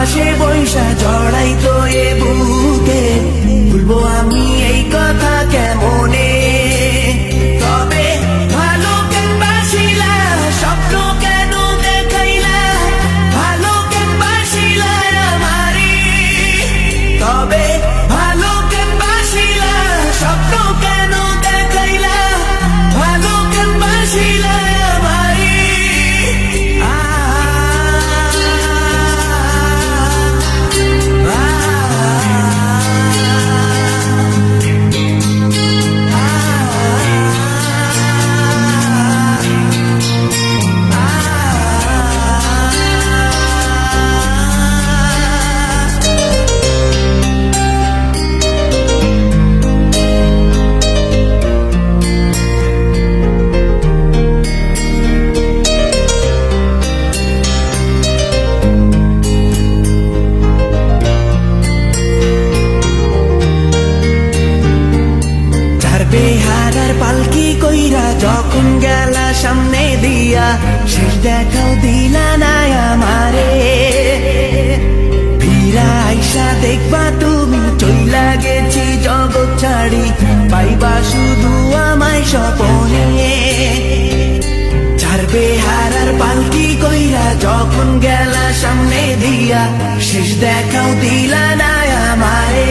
পাশে বৈশা জড়াই তো এ বুকে। ভুলবো আমি এই কথা কেমনে? তবে ভালো কেন ভালো তবে ভালো কেন বাসিলা স্বপ্ন বেহারার পালকি কইরা যখন গেলা সামনে দিয়া, শেষ দেখাও দিলা না আমারে। ফিরা আইসা দেখবা তুমি, চইলা গেছি জগৎ ছাড়ি, পাইবা শুধু আমায় স্বপনে। চার বেহারার পালকি কইরা যখন গেলা সামনে দিয়া, শেষ দেখাও দিলা না আমারে।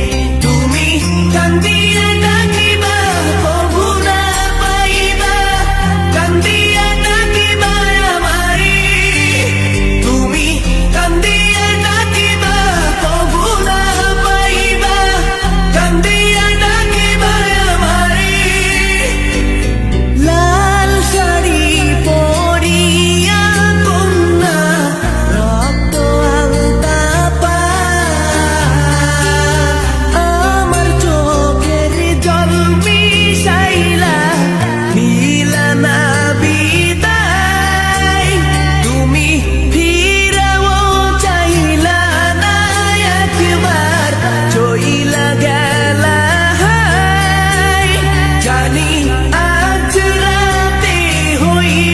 who you